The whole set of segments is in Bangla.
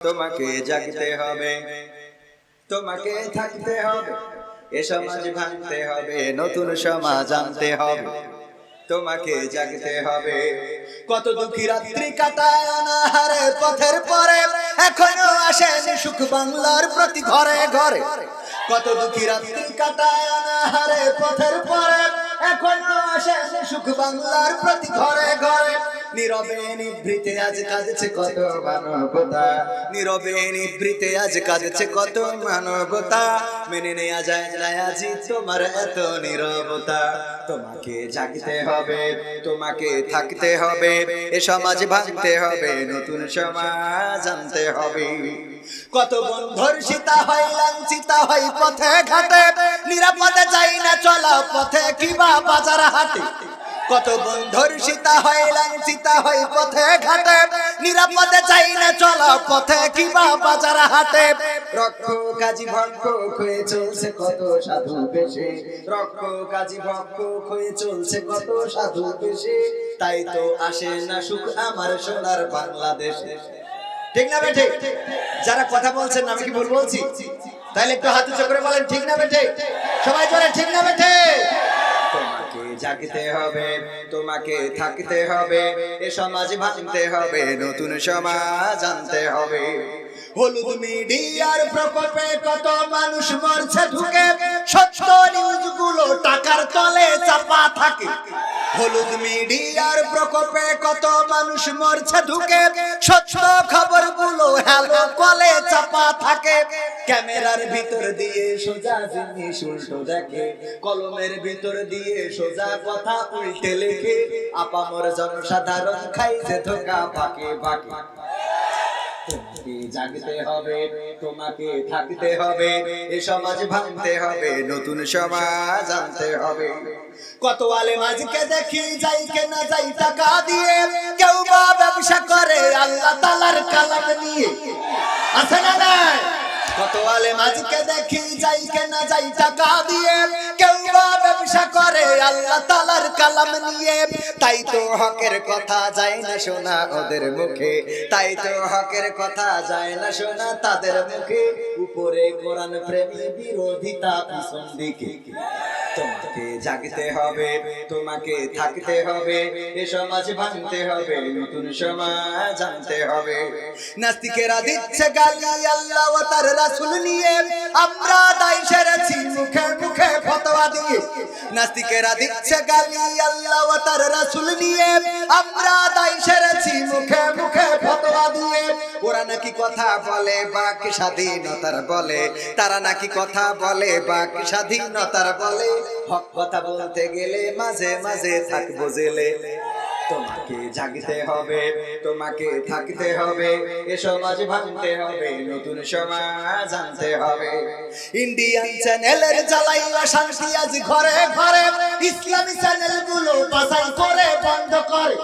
তোমাকে জাগতে হবে, তোমাকে থাকতে হবে, এ সমাজ ভাঙতে হবে, নতুন সমাজ আনতে হবে। তোমাকে জাগতে হবে। কত দুঃখী রাত্রি কাটায় অনাহারে পথের পরে, এখনও আসেনি সুখ বাংলার প্রতি ঘরে ঘরে। কত দুঃখী রাত্রি কাটায় অনাহারে পথের পরে, এখনও আসেনি সুখ বাংলার প্রতি ঘরে ঘরে। নীরবে নিভৃতে আজ কাঁদছে কত মানবতা। কত মানবতা। মেনে নেওয়া যায় না তোমার এত নীরবতা। তোমাকে জাগতে হবে, তোমাকে থাকতে হবে, এ সমাজ ভাঙতে হবে, নতুন সমাজ আনতে হবে। কত বন্ধুর সীতা হয়, লাঞ্ছিতা হয়, পথে ঘাটে। নিরাপদে যাই না চলা পথে, কিবা বাজার হাটে। কত বন্ধুর সীতা হয়, লাঞ্ছিতা হয় পথে ঘাটে। নিরাপদে চাই না, চলা পথে কিবা বাজার রক্ষ কাজী হয়ে চলছে কত সাধু রক্ষ কাজী হয়ে চলছে কত সাধু তাই তো আসে না সুখ আমার সোনার বাংলাদেশে। ঠিক না বেঠে? যারা কথা বলছেন, আমি কি ভুল বলছি? তাহলে একটু হাত করে বলেন, ঠিক না বেঠে? সবাই বলে ঠিক না বেঠে? জাগতে হবে, তোমাকে থাকতে হবে, এ সমাজ ভাঙতে হবে, নতুন সমাজ আনতে হবে। হলুদ মিডিয়ার প্রকল্পে কত মানুষ মরছে ঢুকে সত্য নিউজগুলো টাকার তলে চাপা থাকে। হলুদ মিডিয়ার প্রকোপে কত মানুষ মরছে ঢুকে? সত্য খবরগুলো হ্যালো কলে চাপা থাকে। ক্যামেরার ভিতর দিয়ে সোজা জিনিস উল্টো দেখে। কলমের ভিতর দিয়ে সোজা কথা উল্টে লেখে। আপামর জনসাধারণ খাইছে ধোকা পাকে পাকে। জাগতে হবে? তোমাকে থাকতে হবে। এ সমাজ ভাঙতে হবে, নতুন সমাজ আনতে হবে। কত আলে মাঝকে দেখি যাই কে না যাই টাকা দিয়ে, কেউ বা ব্যবসা করে আল্লাহ তালার কালাম নিয়ে। আছে না নাই? কত মাঝকে দেখি যাই কেনা যাই টাকা দিয়ে। কেউ বা ব্যবসা করে, আল্লাহ তালার কালাম নিয়ে। তাই তো হকের কথা যায় না শোনা ওদের মুখে। তাই তো হকের কথা যায় না শোনা তাদের মুখে। উপরে কোরআন প্রেমী বিরোধিতা পিছন দিকে। তোমাকে জাগতে হবে, তোমাকে থাকতে হবে, এ সমাজ ভাঙতে হবে, নতুন সমাজ জানতে হবে। নাস্তিকেরা দিচ্ছে গালি আল্লাহ ও তার রাসূল নিয়ে, আমরা নাস্তিকেরা দিচ্ছে গালি, আল্লাহ ও তার রাসূল নিয়ে। আমরা দায় সেরেছি, মুখে মুখে ফতোয়া দিয়ে। ওরা নাকি কথা বলে বাক স্বাধীনতার বলে। তারা নাকি কথা বলে বাক স্বাধীনতার বলে। হক কথা বলতে গেলে মাঝে মাঝে থাকব জেলে। তোমাকে জাগতে হবে, তোমাকে থাকতে হবে, এ সমাজ ভাঙতে হবে, নতুন সমাজ আনতে হবে। ইন্ডিয়ান চ্যানেলের জ্বালাইয়া শান্তি আজ ঘরে ঘরে, ইসলামী চ্যানেলগুলো গুলো করে, বন্ধ করে।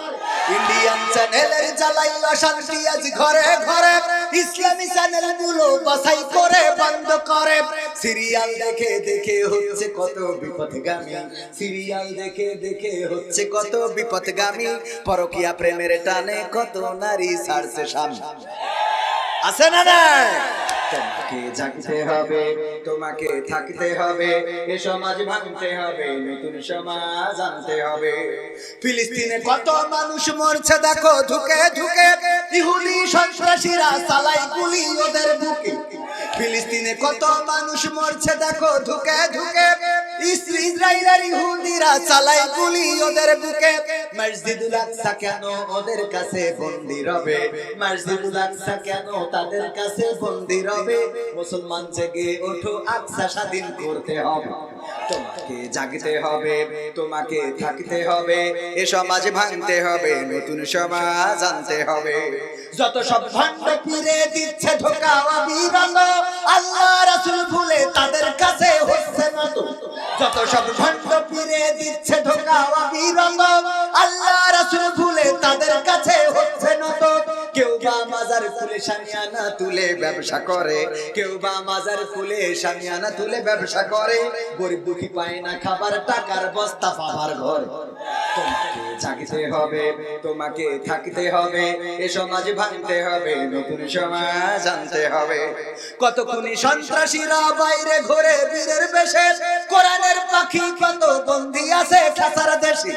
ইন্ডিয়ান চ্যানেলের জ্বালাইয়া শান্তি আজ ঘরে ঘরে। ইসলামী চ্যানেলগুলো বাছাই করে, বন্ধ করে। সিরিয়াল দেখে দেখে হচ্ছে কত বিপদগামী সিরিয়াল দেখে দেখে হচ্ছে কত বিপদগামী পরকিয়া প্রেমের টানে কত নারী ছাড়ছে সামনে আছে না না তোমাকে জাগতে হবে, তোমাকে থাকতে হবে, এ সমাজ ভাঙতে হবে, নতুন সমাজ আনতে হবে। ফিলিস্তিনে কত মানুষ মরছে, দেখো ঢুকে ঢুকে ইহুদি সন্ত্রাসীরা চালাই গুলি ওদের বুকে। ফিলিস্তিনে কত মানুষ মরছে, দেখো ঢুকে ধুকে ইস- ইসরায়েলের ইহুদিরা চালাই গুলি ওদের বুকে। মসজিদুল আকসা কেন ওদের কাছে বন্দি রবে? মসজিদুল আকসা কেন তাদের কাছে বন্দি রবে? মুসলমান জেগে ওঠো আকসা স্বাধীন করতে হবে। তোমাকে জাগতে হবে, তোমাকে থাকতে হবে, এ সমাজ ভাঙতে হবে, নতুন সমাজ আনতে হবে। যত সব ভাণ্ড ফিরে দিচ্ছে অবিরঙ্গ আল্লাহ রাসূল ভুলে তাদের কাছে হচ্ছে যত সব ভণ্ড ফিরে দিচ্ছে ঢোকাওয়া বিরত আল্লাহ রাসূল ভুলে তাদের কাছে হচ্ছে নত কেউ বা মাজার ফুলে সামিয়ানা তুলে ব্যবসা করে, কেউ বা মাজার ফুলে সামিয়ানা তুলে ব্যবসা করে। গরিব দুঃখী পায় না খাবার, টাকার বস্তা পাবার ঘর। জাগতে হবে, তোমাকে থাকতে হবে, এ সমাজ ভাঙতে হবে, নতুন সমাজ আনতে হবে। কত খুনি সন্ত্রাসীরা বাইরে ঘুরে বীরের বেশে, কোরআনের পাখি কত বন্দি আছে খাসার দেশে।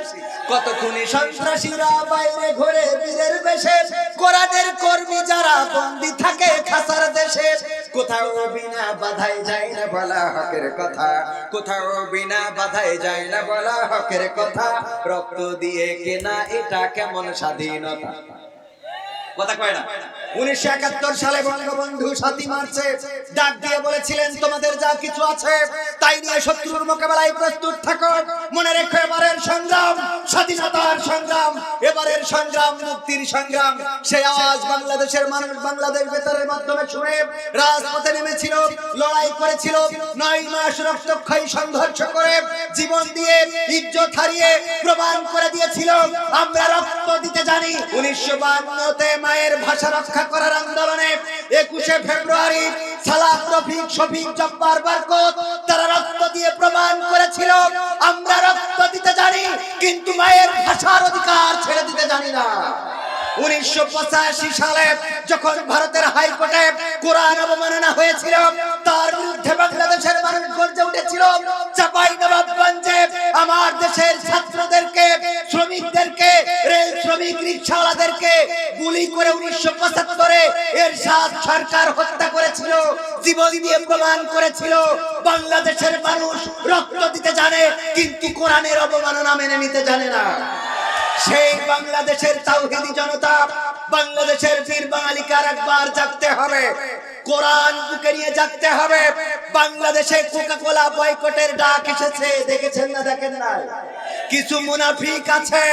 কত খুনি সন্ত্রাসীরা বাইরে ঘুরে বীরের বেশে, কোরআনের কর্মী যারা বন্দি থাকে খাসার দেশে, কোথাও বিনা বাধাই যায় বলা হকের কথা। কোথাও বিনা বাধাই যায় না বলা হকের কথা। রক্ত দিয়ে কেনা এটা কেমন স্বাধীনতা? উনিশশো একাত্তর সালে বঙ্গবন্ধু মার্চে ডাক দিয়ে বলেছিলেন, তোমাদের যা কিছু আছে, তাই নিয়ে শত্রুর মোকাবেলায় প্রস্তুত থাকো। মনে রেখো এবারের সংগ্রাম, স্বাধীনতার সংগ্রাম। এবারের সংগ্রাম, মুক্তির সংগ্রাম। সে আওয়াজ বাংলাদেশের মানুষ বাংলাদেশ বেতারের মাধ্যমে শুনে রাজপথে নেমেছিল, লড়াই করেছিল, নয় মাস রক্তক্ষয়ী সংঘর্ষ করে জীবন দিয়ে ইজ্জত হারিয়ে প্রমাণ করে দিয়েছিল। আমরা রক্ত দিতে জানি, উনিশশো বান্নতে মায়ের ভাষা রক্ষা করার আন্দোলনে একুশে ফেব্রুয়ারি সালাদ রফিক, শফিক, জব্বার, বারকত, তারা রক্ত দিয়ে প্রমাণ করেছিল, আমরা রক্ত কিন্তু মায়ের ভাষার অধিকার ছেড়ে দিতে জানি না। উনিশশো পঁচাশি সালে যখন ভারতের হাইকোর্টে কোরআন অবমাননা হয়েছিল, তার বিরুদ্ধে বাংলাদেশের মানুষ গর্জে উঠেছিল, চাপাই নবাবগঞ্জে আমার দেশের ছাত্রদেরকে রিক্সাওয়ালাদেরকে গুলি করে উনিশশো পঁচাত্তরে এর সাত সরকার হত্যা করেছিল, জীবন দিয়ে প্রমাণ করেছিল। বাংলাদেশের মানুষ রক্ত দিতে জানে, কিন্তু কোরআনের অবমাননা মেনে নিতে জানে না। সেই বাংলাদেশের তাওহিদি জনতা, বাংলাদেশের বীর বাঙালিকে আর একবার জাগতে হবে, কোরআন বুকে নিয়ে জাগতে হবে। বাংলাদেশে কোকা কোলা বয়কটের ডাক এসেছে, দেখেছেন না, দেখেন না কিছু মুনাফিক আছে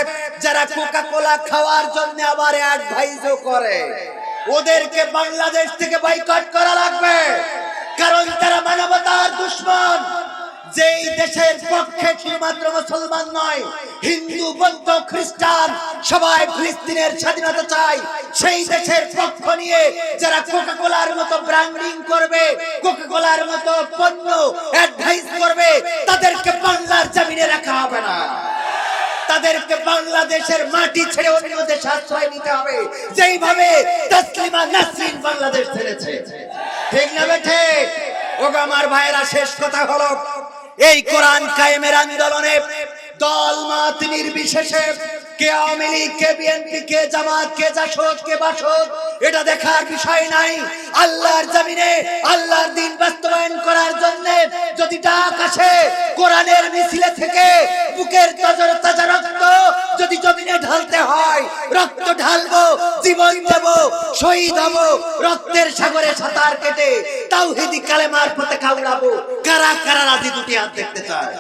যারা কোকা কোলা খাওয়ার জন্য আবার অ্যাডভাইজও করে, ওদেরকে বাংলাদেশ থেকে বয়কট করা লাগবে। কারণ তারা মানবতার দুশ্মন। যেই দেশের পক্ষে শুধুমাত্র মুসলমান নয়, হিন্দু, বৌদ্ধ, খ্রিস্টান, সবাই ফিলিস্তিনের স্বাধীনতা চায়। সেই দেশের পক্ষ নিয়ে যারা কোকা কোলার মতো ব্র্যান্ডিং করবে কোকা কোলার মতো পণ্য অ্যাডভাইস করবে, তাদেরকে বাংলার জমিনে রাখা হবে না। তাদেরকে বাংলাদেশের মাটি ছেড়ে অন্য দেশে আশ্রয় নিতে হবে। যেইভাবে তসলিমা নাসরিন বাংলাদেশ ছেড়েছে। ঠিক না বেঠে? ওগো আমার ভাইয়েরা, শেষ কথা হলো, এই কোরআন কায়েমের আন্দোলনে দল মত নির্বিশেষে কে আওয়ামী লীগ, কে বিএনপি, কে জামাত, কে জাসদ, কে বাসদ, এটা দেখার বিষয় নাই। আল্লাহর জমিনে আল্লাহর দিন বাস্তবায়ন করার জন্য যদি ডাক আসে, কোরআনের মিছিলে থেকে বুকের তাজা তাজা রক্ত যদি জমিনে ঢালতে হয়, রক্ত ঢালবো, জীবন দেব, শহীদ হব, রক্তের সাগরে সাঁতার কেটে তাওহিদি কালেমার পথে কাউড়াবো কারা কারা রাজি দুটি হাত দেখতে চায়?